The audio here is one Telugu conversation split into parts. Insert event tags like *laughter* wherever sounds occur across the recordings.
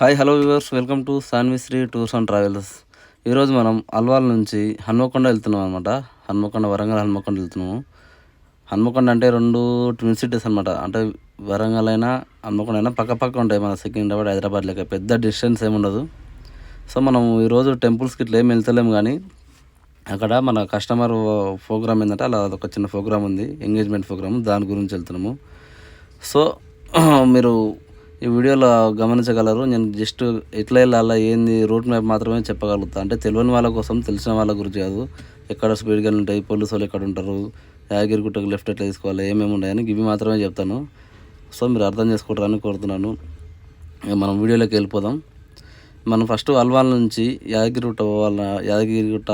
Hi hello viewers. Welcome to Sanvishri tours and travels. ఈరోజు మనం అల్వాల్ నుంచి హన్మకొండ వెళ్తున్నాం అనమాట హన్మకొండ వరంగల్ హన్మకొండ వెళ్తున్నాము. హన్మకొండ అంటే రెండు ట్విన్ సిటీస్ అనమాట అంటే వరంగల్ అయినా హన్మకొండ అయినా పక్క పక్క ఉంటాయి మన సికింద్రాబాద్ హైదరాబాద్ లెక్క. పెద్ద డిస్టెన్స్ ఏమి ఉండదు. సో మనం ఈరోజు టెంపుల్స్కి ఇట్లా ఏమి వెళ్తలేము కానీ అక్కడ మన కస్టమర్ ప్రోగ్రామ్ ఏంటంటే అలా ఒక చిన్న ప్రోగ్రామ్ ఉంది. ఎంగేజ్మెంట్ ప్రోగ్రామ్ దాని గురించి వెళ్తున్నాము. సో *clears throat* మీరు ఈ వీడియోలో గమనించగలరు నేను జస్ట్ ఎట్లా వెళ్ళాలా ఏంది రూట్ మ్యాప్ మాత్రమే చెప్పగలుగుతా. అంటే తెలియని వాళ్ళ కోసం తెలిసిన వాళ్ళ గురించి కాదు. ఎక్కడ స్పీడ్ గన్ ఉంటాయి పోలీసు వాళ్ళు ఎక్కడ ఉంటారు యాగిరిగుట్టకు లెఫ్ట్ ఎట్లా తీసుకోవాలి ఏమేమి ఉన్నాయని ఇవి మాత్రమే చెప్తాను. సో మీరు అర్థం చేసుకుంటారని కోరుతున్నాను. ఇక మనం వీడియోలోకి వెళ్ళిపోదాం. మనం ఫస్ట్ అల్వాల్ నుంచి యాదగిరిగుట్ట పోవాల? యాదగిరిగుట్ట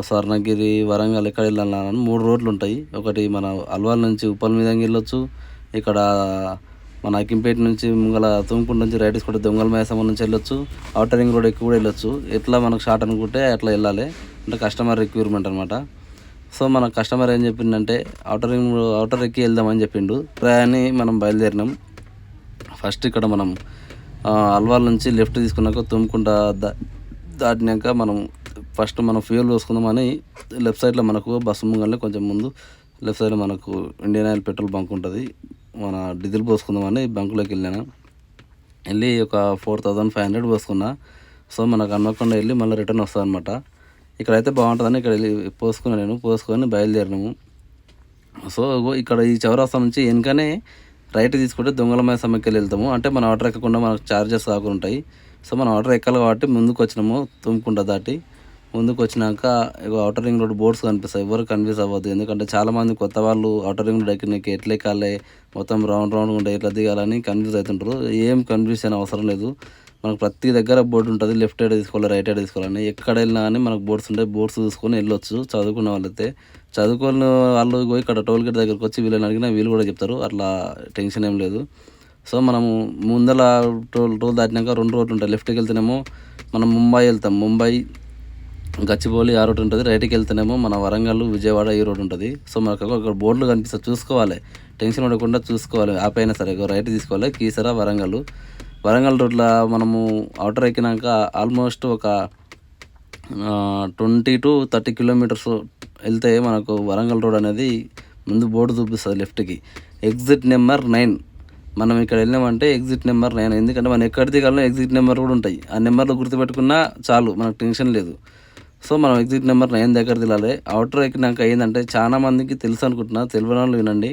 స్వర్ణగిరి వరంగల్ ఎక్కడ వెళ్ళాలని మూడు రోడ్లు ఉంటాయి. ఒకటి మన అల్వాల్ నుంచి ఉప్పల్ మీద వెళ్ళొచ్చు. ఇక్కడ మన అకింపేట నుంచి ముంగల తుమ్కుంట నుంచి రైట్ కూడా దొంగల మేసమ్మ నుంచి వెళ్ళొచ్చు. అవుటర్ రింగ్ రోడ్ ఎక్కువ కూడా వెళ్ళొచ్చు. ఎట్లా మనకు షార్ట్ అనుకుంటే అట్లా వెళ్ళాలి. అంటే కస్టమర్ రిక్వైర్మెంట్ అనమాట సో మన కస్టమర్ ఏం చెప్పిండంటే అవుటర్ రింగ్ అవుటర్ ఎక్కి వెళ్దామని చెప్పిండు. ప్రయాణి మనం బయలుదేరినాం. ఫస్ట్ ఇక్కడ మనం అల్వాల్ నుంచి లెఫ్ట్ తీసుకున్నాక తుమ్ముకుంట దా దాటినాక మనం ఫస్ట్ మనం ఫ్యూయల్ పోసుకుందామని లెఫ్ట్ సైడ్లో మనకు బస్సు ముంగల్ని కొంచెం ముందు లెఫ్ట్ సైడ్లో మనకు ఇండియన్ ఆయిల్ పెట్రోల్ బంక్ ఉంటుంది. మన డీజిల్ పోసుకుందామని బంకులోకి వెళ్ళాను. వెళ్ళి ఒక ఫోర్ థౌజండ్ ఫైవ్ హండ్రెడ్ పోసుకున్నా. సో మనకు హన్మకొండ వెళ్ళి మళ్ళీ రిటర్న్ వస్తుంది అనమాట ఇక్కడైతే బాగుంటుందని ఇక్కడ వెళ్ళి పోసుకున్నాను నేను. పోసుకొని బయలుదేరినాము. సో ఇక్కడ ఈ చౌరాస్తా నుంచి వెనుకనే రైట్ తీసుకుంటే దొంగలమయ సమ్మెకి వెళ్తాము. అంటే మన ఆర్డర్ ఎక్కకుండా మనకు ఛార్జెస్ కాకుండా ఉంటాయి సో మనం ఆర్డర్ ఎక్కాలి కాబట్టి ముందుకు వచ్చినాము. తుమ్ముకుంటా దాటి ముందుకు వచ్చినాక ఇగో అవుటర్ రింగ్ రోడ్ బోర్డ్స్ కనిపిస్తాయి. ఎవరు కన్ఫ్యూజ్ అవ్వద్దు. ఎందుకంటే చాలామంది కొత్త వాళ్ళు అవుటర్ రింగ్ రోడ్ ఎక్కినాక ఎట్లా ఎక్కాలి మొత్తం రౌండ్ రౌండ్ ఉంటాయి ఎట్లా దిగాలని కన్ఫ్యూజ్ అవుతుంటారు ఏం కన్ఫ్యూజ్ అయిన అవసరం లేదు. మనకు ప్రతి దగ్గర బోర్డు ఉంటుంది. లెఫ్ట్ సైడ్ తీసుకోవాలి రైట్ సైడ్ తీసుకోవాలని. ఎక్కడ వెళ్ళినా కానీ మనకు బోర్డ్స్ ఉంటాయి బోర్డ్స్ చూసుకొని వెళ్ళొచ్చు. చదువుకున్న వాళ్ళైతే. చదువుకున్న వాళ్ళు పోయి ఇక్కడ టోల్ గేట్ దగ్గరకు వచ్చి వీళ్ళని అడిగినా వీళ్ళు కూడా చెప్తారు. అట్లా టెన్షన్ ఏం లేదు. సో మనము ముందల టోల్ టోల్ దాటినాక రెండు రోడ్లు ఉంటాయి. లెఫ్ట్కి వెళ్తేనేమో మనం ముంబై వెళ్తాం. ముంబై గచ్చిబౌలి ఆ రోడ్ ఉంటుంది. రైట్కి వెళ్తేనేమో మన వరంగల్ విజయవాడ ఈ రోడ్ ఉంటుంది. సో మనకు అక్కడ బోర్డులు కనిపిస్తుంది చూసుకోవాలి. టెన్షన్ పడకుండా చూసుకోవాలి. ఆ పైన సరే రైట్ తీసుకోవాలి. కీసరా వరంగల్. వరంగల్ రోడ్లో మనము అవుటర్ ఎక్కినాక ఆల్మోస్ట్ ఒక ట్వంటీ టు థర్టీ కిలోమీటర్స్ వెళ్తే మనకు వరంగల్ రోడ్ అనేది ముందు బోర్డు చూపిస్తుంది లెఫ్ట్కి. ఎగ్జిట్ నెంబర్ నైన్ మనం ఇక్కడ వెళ్ళామంటే ఎగ్జిట్ నెంబర్ నైన్ ఎందుకంటే మనం ఎక్కడ దిగాలో ఎగ్జిట్ నెంబర్ కూడా ఉంటాయి. ఆ నెంబర్లో గుర్తుపెట్టుకున్నా చాలు. మనకు టెన్షన్ లేదు. సో మనం ఎగ్జిట్ నెంబర్ నైన్ దగ్గర దిగాలి అవుటర్ ఎక్కినాక ఏంటంటే చాలా మందికి తెలుసు అనుకుంటున్నా. తెలియని వాళ్ళు వినండి.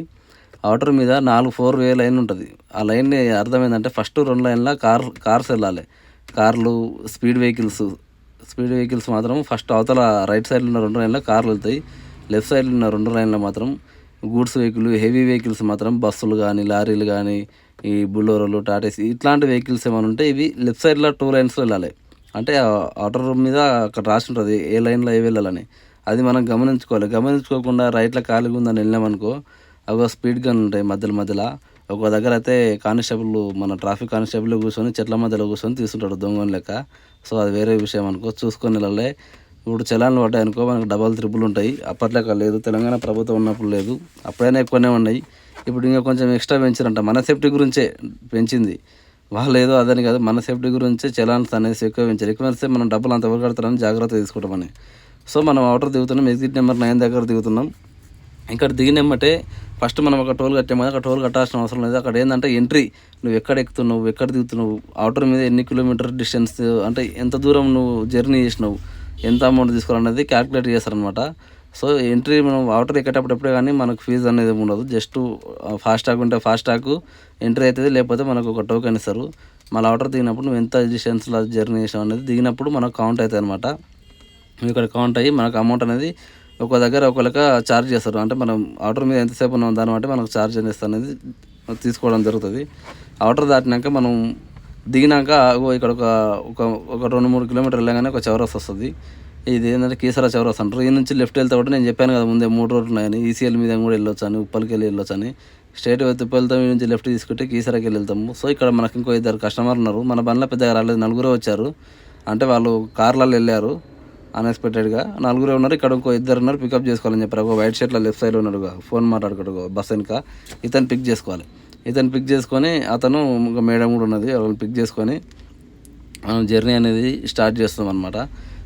అవుటర్ మీద నాలుగు ఫోర్ వే లైన్ ఉంటుంది. ఆ లైన్ అర్థమైందంటే ఫస్ట్ రెండు లైన్లో కార్ కార్స్ వెళ్ళాలి. కార్లు స్పీడ్ వెహికల్స్ స్పీడ్ వెహికల్స్ మాత్రం ఫస్ట్ అవతల రైట్ సైడ్లో ఉన్న రెండు లైన్లో కార్లు వెళ్తాయి. లెఫ్ట్ సైడ్లో ఉన్న రెండు లైన్లో మాత్రం గూడ్స్ వెహికల్ హెవీ వెహికల్స్ మాత్రం బస్సులు కానీ లారీలు కానీ ఈ బుల్లోరోలు టాటాస్ ఇట్లాంటి వెహికల్స్ ఏమైనా ఉంటే ఇవి లెఫ్ట్ సైడ్లో టూ లైన్స్లో వెళ్ళాలి. అంటే ఆర్డర్ మీద అక్కడ రాసి ఉంటుంది ఏ లైన్లో ఏ వెళ్ళాలని. అది మనం గమనించుకోవాలి. గమనించుకోకుండా రైట్లో ఖాళీగా ఉందని వెళ్ళామనుకో అవి స్పీడ్ గన్ ఉంటాయి మధ్యలో మధ్యలో. ఒక దగ్గర అయితే కానిస్టేబుల్ మన ట్రాఫిక్ కానిస్టేబుల్ కూర్చొని చెట్ల మధ్యలో కూర్చొని తీసుకుంటాడు దొంగని లెక్క. సో అది వేరే విషయం అనుకో చూసుకొని వెళ్ళాలి. ఇప్పుడు చలాన్లు పడ్డాయి అనుకో మనకు డబల్ త్రిబుల్ ఉంటాయి. అప్పట్లేక లేదు తెలంగాణ ప్రభుత్వం ఉన్నప్పుడు లేదు. అప్పుడైనా ఎక్కువనే ఉన్నాయి. ఇప్పుడు ఇంకా కొంచెం ఎక్స్ట్రా పెంచారంట. మన సేఫ్టీ గురించే పెంచింది. వాళ్ళు ఏదో అదని కాదు మన సేఫ్టీ గురించి చలాన్స్ అనేది ఎక్కువ పెంచారు ఎక్కువ పెంచితే మనం డబ్బులు అంత ఎవరు కడతారని జాగ్రత్త తీసుకోవటమని. సో మనం అవుటర్ దిగుతున్నాం ఎగ్జిట్ నెంబర్ నైన్ దగ్గర దిగుతున్నాం. ఇక్కడ దిగినమ్మటే ఫస్ట్ మనం ఒక టోల్ కట్టాము కదా అక్కడ టోల్ కట్టాల్సిన అవసరం లేదు. అక్కడ ఏంటంటే ఎంట్రీ నువ్వు ఎక్కడ ఎక్కుతున్నావు ఎక్కడ దిగుతున్నావు అవుటర్ మీద ఎన్ని కిలోమీటర్ డిస్టెన్స్ అంటే ఎంత దూరం నువ్వు జర్నీ చేసినావు ఎంత అమౌంట్ తీసుకోవాలనేది క్యాలిక్యులేట్ చేస్తారనమాట సో ఎంట్రీ మనం అవుటర్ ఎక్కేటప్పుడు ఎప్పుడే కానీ మనకు ఫీజు అనేది ఉండదు. జస్ట్ ఫాస్ట్ ట్యాగ్ ఉంటే ఫాస్ట్ ట్యాగ్ ఎంట్రీ అవుతుంది లేకపోతే మనకు ఒక టోకెన్ ఇస్తారు. మళ్ళీ అవుటర్ దిగినప్పుడు నువ్వు ఎంత డిస్టెన్స్లో జర్నీ చేసావు అనేది దిగినప్పుడు మనకు కౌంట్ అవుతుంది అనమాట ఇక్కడ కౌంట్ అయ్యి మనకు అమౌంట్ అనేది ఒక దగ్గర ఒక లెక్క ఛార్జ్ చేస్తారు. అంటే మనం ఆర్డర్ మీద ఎంతసేపు ఉన్నాం దాన్ని బట్టి మనకు ఛార్జ్ అనేది అనేది తీసుకోవడం జరుగుతుంది. ఆర్డర్ దాటినాక మనం దిగినాక ఇక్కడ ఒక ఒక ఒక రెండు మూడు కిలోమీటర్లు వెళ్ళగానే ఒక చౌరస్ వస్తుంది ఇది ఏంటంటే కీసరా చౌరస్ అంటారు ఈ నుంచి లెఫ్ట్ వెళ్తే ఒకటి నేను చెప్పాను కదా ముందే మూడు రోడ్లు ఉన్నాయని. ఈసీఎల్ మీద కూడా వెళ్ళొచ్చు అని ఉప్పలకి వెళ్ళి వెళ్ళొచ్చు అని స్ట్రైట్ ఉప్పు వెళ్తాం ఈ నుంచి లెఫ్ట్ తీసుకుంటే కీసరాకి వెళ్ళి వెళ్తాము సో ఇక్కడ మనకి ఇంకో ఇద్దరు కస్టమర్లు ఉన్నారు. మన బండ్లో పెద్దగా రాలేదు. నలుగురే వచ్చారు. అంటే వాళ్ళు కార్లలో వెళ్ళారు అన్ఎక్స్పెక్టెడ్గా నలుగురే ఉన్నారు. ఇక్కడ ఇంకో ఇద్దరు ఉన్నారు. పికప్ చేసుకోవాలని చెప్పారు. ఒక వైట్ షర్ట్లో లెఫ్ట్ సైడ్ ఉన్నాడు ఫోన్ మాట్లాడుకోడు బస్ వెనుక. ఇతను పిక్ చేసుకోవాలి. ఇతను పిక్ చేసుకొని అతను ఇంకా మేడం కూడా ఉన్నది. వాళ్ళని పిక్ చేసుకొని మనం జర్నీ అనేది స్టార్ట్ చేస్తాం అనమాట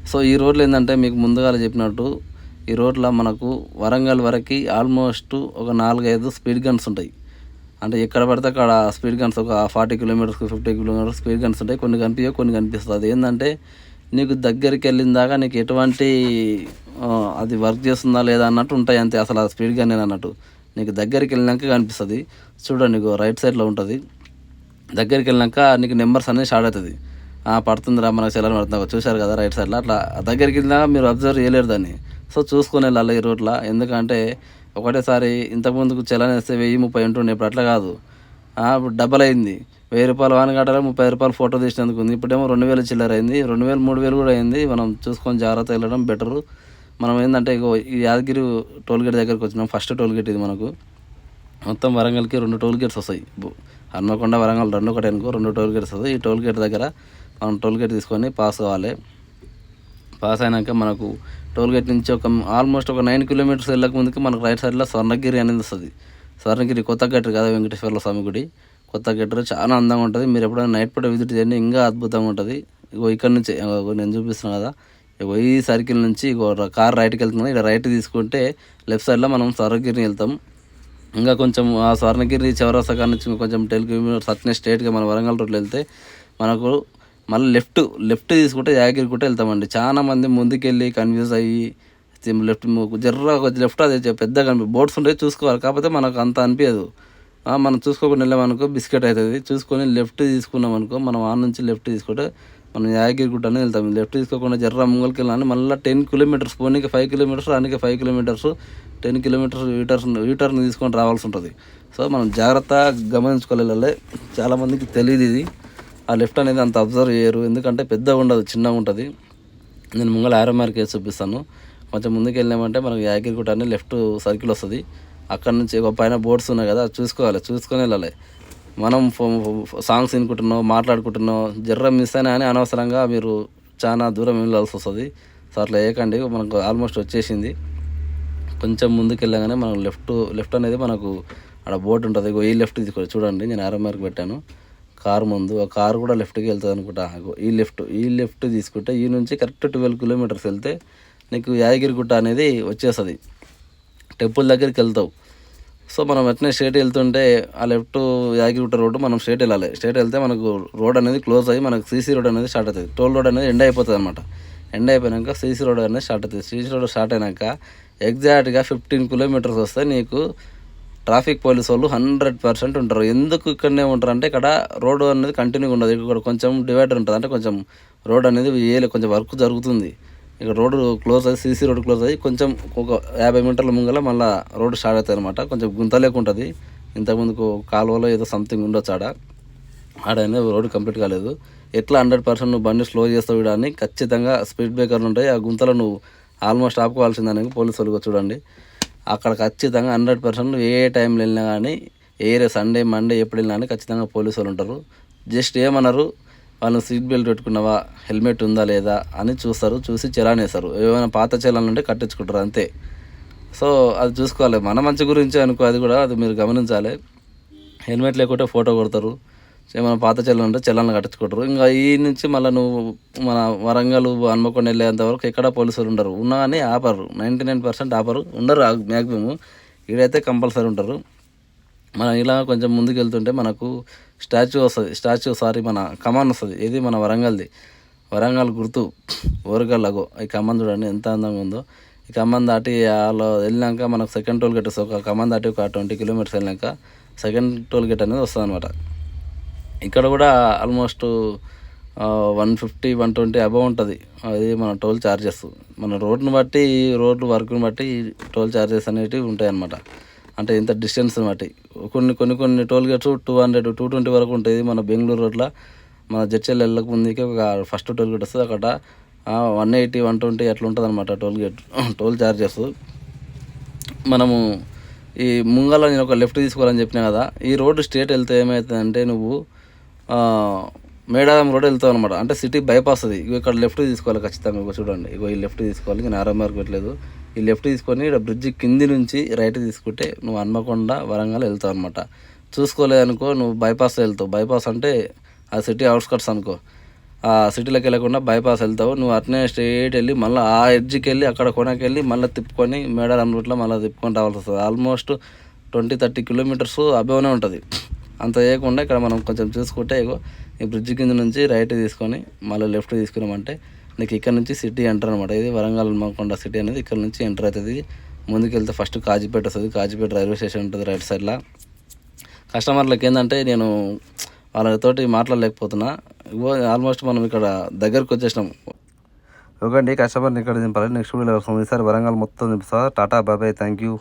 సో ఈ రోడ్లు ఏంటంటే మీకు ముందుగా చెప్పినట్టు ఈ రోడ్లో మనకు వరంగల్ వరకు ఆల్మోస్ట్ ఒక నాలుగైదు స్పీడ్ గన్స్ ఉంటాయి. అంటే ఎక్కడ పడితే అక్కడ స్పీడ్ గన్స్ ఒక forty kilometres fifty kilometres speed guns ఉంటాయి. కొన్ని కనిపించవు కొన్ని కనిపిస్తుంది. ఏంటంటే నీకు దగ్గరికి వెళ్ళిన దాకా నీకు ఎటువంటి అది వర్క్ చేస్తుందా లేదా అన్నట్టు ఉంటాయి అంతే. అసలు ఆ స్పీడ్ గన్ అన్నట్టు. నీకు దగ్గరికి వెళ్ళినాక కనిపిస్తుంది. చూడండి నీకు రైట్ సైడ్లో ఉంటుంది. దగ్గరికి వెళ్ళినాక నీకు నెంబర్స్ అనేది స్టార్ట్ అవుతుంది. పడుతుందిరా మనకు సెలవు పడుతుంది చూశారు కదా రైట్ సైడ్లో. అట్లా దగ్గరికి వెళ్ళినాక మీరు అబ్జర్వ్ చేయలేరు దాన్ని. సో చూసుకొని వెళ్ళాలి ఈ రూట్లో ఎందుకంటే ఒకటేసారి ఇంతకుముందుకు చలన్ వేస్తే వెయ్యి ముప్పై ఉంటుండే ఇప్పుడు అట్లా కాదు. ఇప్పుడు డబల్ అయింది. వెయ్యి రూపాయలు వాన కట్టాలి ముప్పై రూపాయలు ఫోటో తీసినందుకు ఉంది. ఇప్పుడేమో రెండు వేలు చిల్లర అయింది. రెండు వేలు మూడు వేలు కూడా అయింది. మనం చూసుకొని జాగ్రత్త వెళ్ళడం బెటరు. మనం ఏంటంటే ఇగో ఈ యాదగిరి టోల్ గేట్ దగ్గరికి వచ్చినాం. ఫస్ట్ టోల్ గేట్ ఇది మనకు. మొత్తం వరంగల్కి రెండు టోల్ గేట్స్ వస్తాయి. హన్మకొండ వరంగల్ రెండు ఒకటి అనుకో రెండు టోల్ గేట్స్ వస్తాయి. ఈ టోల్ గేట్ దగ్గర మనం టోల్ గేట్ తీసుకొని పాస్ అవ్వాలి పాస్ అయినాక మనకు టోల్ గేట్ నుంచి ఒక ఆల్మోస్ట్ ఒక నైన్ కిలోమీటర్స్ వెళ్ళక ముందుకి మనకు రైట్ సైడ్లో స్వర్ణగిరి అనేది వస్తుంది. స్వర్ణగిరి కొత్త గట్టు కదా వెంకటేశ్వర స్వామి గుడి. కొత్త గట్టు చాలా అందంగా ఉంటుంది. మీరు ఎప్పుడైనా నైట్ పూట విజిట్ చేయండి ఇంకా అద్భుతంగా ఉంటుంది. ఇగో ఇక్కడ నుంచి నేను చూపిస్తున్నాను కదా ఇగో ఈ సర్కిల్ నుంచి ఇగో కార్ రైట్కి వెళ్తుంది. ఇక్కడ రైట్ తీసుకుంటే లెఫ్ట్ సైడ్లో మనం స్వర్ణగిరిని వెళ్తాం. ఇంకా కొంచెం ఆ స్వర్ణగిరి చౌరస్తా నుంచి కొంచెం టెన్ కిలోమీటర్స్ అట్నే స్ట్రేట్గా మన వరంగల్ రోడ్లో వెళ్తే మనకు మళ్ళీ లెఫ్ట్ లెఫ్ట్ తీసుకుంటే యాగిరి వెళ్తామండి. చాలా మంది ముందుకెళ్ళి కన్ఫ్యూజ్ అయ్యి లెఫ్ట్ జర్ర లెఫ్ట్ అది పెద్దగా కనిపి బోట్స్ ఉంటాయి చూసుకోవాలి. కాకపోతే మనకు అంత అనిపించదు మనం చూసుకోకుండా వెళ్ళామనుకో బిస్కెట్ అవుతుంది చూసుకొని లెఫ్ట్ తీసుకున్నాం అనుకో మనం ఆ నుంచి లెఫ్ట్ తీసుకుంటే మనం యాగిరిగుట్ట అనేది వెళ్తాం. లెఫ్ట్ తీసుకోకుండా జర్ర ముంగల్కి వెళ్ళాలని మళ్ళీ టెన్ కిలోమీటర్స్ పోనీకి ఫైవ్ కిలోమీటర్స్ రానికి ఫైవ్ కిలోమీటర్స్ టెన్ కిలోమీటర్స్ యూటర్స్ యూటర్న్ తీసుకొని రావాల్సి ఉంటుంది. సో మనం జాగ్రత్తగా గమనించుకోవాలి చాలామందికి తెలియదు ఇది. ఆ లెఫ్ట్ అనేది అంత అబ్జర్వ్ చేయరు. ఎందుకంటే పెద్దగా ఉండదు చిన్నగా ఉంటుంది. నేను ముంగల ఆరో మార్క్ వేసి చూపిస్తాను. కొంచెం ముందుకు వెళ్ళామంటే మనకు యాగిరిగుట్ట అని లెఫ్ట్ సర్కిల్ వస్తుంది. అక్కడ నుంచి ఒక పైన బోర్డ్స్ ఉన్నాయి కదా చూసుకోవాలి. చూసుకొని వెళ్ళాలి. మనం సాంగ్స్ వినుకుంటున్నాం మాట్లాడుకుంటున్నాం జర్ర మిస్ అయినా అని అనవసరంగా మీరు చాలా దూరం వెళ్ళాల్సి వస్తుంది. సో అట్లా వేయకండి మనకు ఆల్మోస్ట్ వచ్చేసింది. కొంచెం ముందుకు వెళ్ళగానే మనం లెఫ్ట్ లెఫ్ట్ అనేది మనకు అక్కడ బోర్డు ఉంటుంది. ఈ లెఫ్ట్ తీసుకోవాలి చూడండి. నేను ఆరో మార్క్ పెట్టాను. కారు ముందు ఆ కారు కూడా లెఫ్ట్కి వెళ్తుంది అనుకుంటా. నాకు ఈ లెఫ్ట్ ఈ లెఫ్ట్ తీసుకుంటే ఈ నుంచి కరెక్ట్ ట్వెల్వ్ కిలోమీటర్స్ వెళ్తే నీకు యాదగిరిగుట్ట అనేది వచ్చేస్తుంది. టెంపుల్ దగ్గరికి వెళ్తావు. సో మనం వెంటనే స్ట్రేట్ వెళ్తుంటే ఆ లెఫ్ట్ యాదగిరిగుట్ట రోడ్డు మనం స్ట్రేట్ వెళ్ళాలి. స్ట్రేట్ వెళ్తే మనకు రోడ్ అనేది క్లోజ్ అయ్యి మనకు సీసీ రోడ్ అనేది స్టార్ట్ అవుతుంది. టోల్ రోడ్ అనేది ఎండ్ అయిపోతుంది అనమాట ఎండ్ అయిపోయాక సీసీ రోడ్ అనేది స్టార్ట్ అవుతుంది. సీసీ రోడ్ స్టార్ట్ అయినాక ఎగ్జాక్ట్గా ఫిఫ్టీన్ కిలోమీటర్స్ వస్తే నీకు ట్రాఫిక్ పోలీస్ వాళ్ళు హండ్రెడ్ పర్సెంట్ ఉంటారు. ఎందుకు ఇక్కడనే ఉంటారు అంటే ఇక్కడ రోడ్డు అనేది కంటిన్యూగా ఉండదు. ఇక్కడ కొంచెం డివైడర్ ఉంటుంది. అంటే కొంచెం రోడ్ అనేది వేయలే కొంచెం వర్క్ జరుగుతుంది. ఇక్కడ రోడ్డు క్లోజ్ అయ్యి సీసీ రోడ్ క్లోజ్ అయ్యి కొంచెం ఒక యాభై మీటర్ల ముంగల మళ్ళీ రోడ్డు స్టార్ట్ అవుతుంది అనమాట కొంచెం గుంత లేకుంటుంది. ఇంతకుముందుకు కాలువలో ఏదో సంథింగ్ ఉండొచ్చు ఆడ. ఆడనే రోడ్డు కంప్లీట్ కాలేదు. ఎట్లా హండ్రెడ్ పర్సెంట్ నువ్వు బండి స్లో చేస్తావు అని ఖచ్చితంగా స్పీడ్ బ్రేకర్లు ఉంటాయి. ఆ గుంతలో నువ్వు ఆల్మోస్ట్ ఆపుకోవాల్సిందని పోలీసు వాళ్ళకి చూడండి. అక్కడ ఖచ్చితంగా హండ్రెడ్ పర్సెంట్ ఏ టైంలో వెళ్ళినా కానీ ఏ సండే మండే ఎప్పుడు వెళ్ళినా కానీ ఖచ్చితంగా పోలీసు వాళ్ళు ఉంటారు. జస్ట్ ఏమన్నారు? వాళ్ళు సీట్ బెల్ట్ పెట్టుకున్నావా? హెల్మెట్ ఉందా లేదా? అని చూస్తారు. చూసి చలాన్ వేస్తారు ఏమైనా పాత చలాన్లు ఉంటే కట్టించుకుంటారు అంతే. సో అది చూసుకోవాలి. మన మంచి గురించి అనుకో అది కూడా అది మీరు గమనించాలి. హెల్మెట్ లేకుంటే ఫోటో కొడతారు. మన పాత చెల్లెలు ఉంటే చెల్లెలను కట్టించుకుంటారు. ఇంకా ఈ నుంచి మళ్ళీ నువ్వు మన వరంగల్ హన్మకొండ వెళ్ళేంత వరకు ఎక్కడ పోలీసులు ఉండరు. ఉన్నా కానీ ఆపరు. నైంటీ నైన్ పర్సెంట్ ఆపరు. ఉండరు మ్యాక్సిమం ఈడైతే కంపల్సరీ ఉంటారు. మనం ఇలా కొంచెం ముందుకు వెళ్తుంటే మనకు స్టాచ్యూ వస్తుంది. స్టాచ్యూ సారీ మన కమాన్ వస్తుంది. ఇది మన వరంగల్ది. వరంగల్ గుర్తు. ఓరగల్లగో ఈ కమాన్ చూడండి ఎంత అందంగా ఉందో. ఈ కమాన్ దాటి వాళ్ళు వెళ్ళినాక మనకు సెకండ్ టోల్ గేట్ వస్తుంది. ఒక కమాన్ దాటి ఒక ట్వంటీ కిలోమీటర్స్ వెళ్ళినాక సెకండ్ టోల్ గేట్ అనేది వస్తుంది అనమాట ఇక్కడ కూడా almost one fifty one twenty above ఉంటుంది. అది మన టోల్ ఛార్జెస్ మన రోడ్ని బట్టి రోడ్డు వర్క్ని బట్టి టోల్ ఛార్జెస్ అనేటివి ఉంటాయి అన్నమాట అంటే ఇంత డిస్టెన్స్ బట్టి. కొన్ని కొన్ని కొన్ని toll gates two hundred two twenty వరకు ఉంటుంది మన బెంగళూరు రోడ్లో. మన జడ్చల్ వెళ్ళక ముందుకే ఒక ఫస్ట్ టోల్ గేట్ వస్తుంది. అక్కడ వన్ ఎయిటీ వన్ ట్వంటీ అట్లా ఉంటుంది అనమాట టోల్ గేట్ టోల్ ఛార్జెస్ మనము ఈ ముంగల నేను ఒక లెఫ్ట్ తీసుకోవాలని చెప్పినా కదా ఈ రోడ్డు స్ట్రేట్ వెళ్తే ఏమవుతుందంటే నువ్వు మేడారం రోడ్ వెళ్తావు అనమాట అంటే సిటీ బైపాస్ అది ఇగో ఇక్కడ లెఫ్ట్ తీసుకోవాలి ఖచ్చితంగా. ఇగో చూడండి. ఇగో ఈ లెఫ్ట్ తీసుకోవాలి. నేను ఆరో మార్కెట్లేదు ఈ లెఫ్ట్ తీసుకొని ఇక్కడ బ్రిడ్జ్ కింది నుంచి రైట్ తీసుకుంటే నువ్వు హన్మకొండ వరంగల్ వెళ్తావు అనమాట చూసుకోలేదు అనుకో నువ్వు బైపాస్ వెళ్తావు. బైపాస్ అంటే ఆ సిటీ అవుట్స్కట్స్ అనుకో. ఆ సిటీలోకి వెళ్ళకుండా బైపాస్ వెళ్తావు. నువ్వు అట్నే స్ట్రైట్ వెళ్ళి మళ్ళీ ఆ ఎడ్జ్కి వెళ్ళి అక్కడ కొనకి వెళ్ళి మళ్ళీ తిప్పుకొని మేడారం రూట్లో మళ్ళీ తిప్పుకొని రావాల్సి వస్తుంది. ఆల్మోస్ట్ ట్వంటీ థర్టీ కిలోమీటర్స్ అబేవనే ఉంటుంది. అంత వేయకుండా ఇక్కడ మనం కొంచెం చూసుకుంటే ఈ బ్రిడ్జ్ కింద నుంచి రైట్ తీసుకొని మళ్ళీ లెఫ్ట్ తీసుకున్నామంటే నీకు ఇక్కడ నుంచి సిటీ ఎంటర్ అనమాట ఇది వరంగల్ హనుమకొండ సిటీ అనేది ఇక్కడ నుంచి ఎంటర్ అవుతుంది. ముందుకు వెళ్తే ఫస్ట్ కాజీపేట వస్తుంది. కాజీపేట రైల్వే స్టేషన్ ఉంటుంది రైట్ సైడ్లో కస్టమర్లకు ఏంటంటే నేను వాళ్ళతోటి మాట్లాడలేకపోతున్నా. ఇగో ఆల్మోస్ట్ మనం ఇక్కడ దగ్గరకు వచ్చేసినాం. ఓకే అండి కస్టమర్ని ఇక్కడ దింపాలి. నెక్స్ట్ వీడియో సార్ వరంగల్ మొత్తం దింపుతా. టాటా బాబాయ్ థ్యాంక్ యూ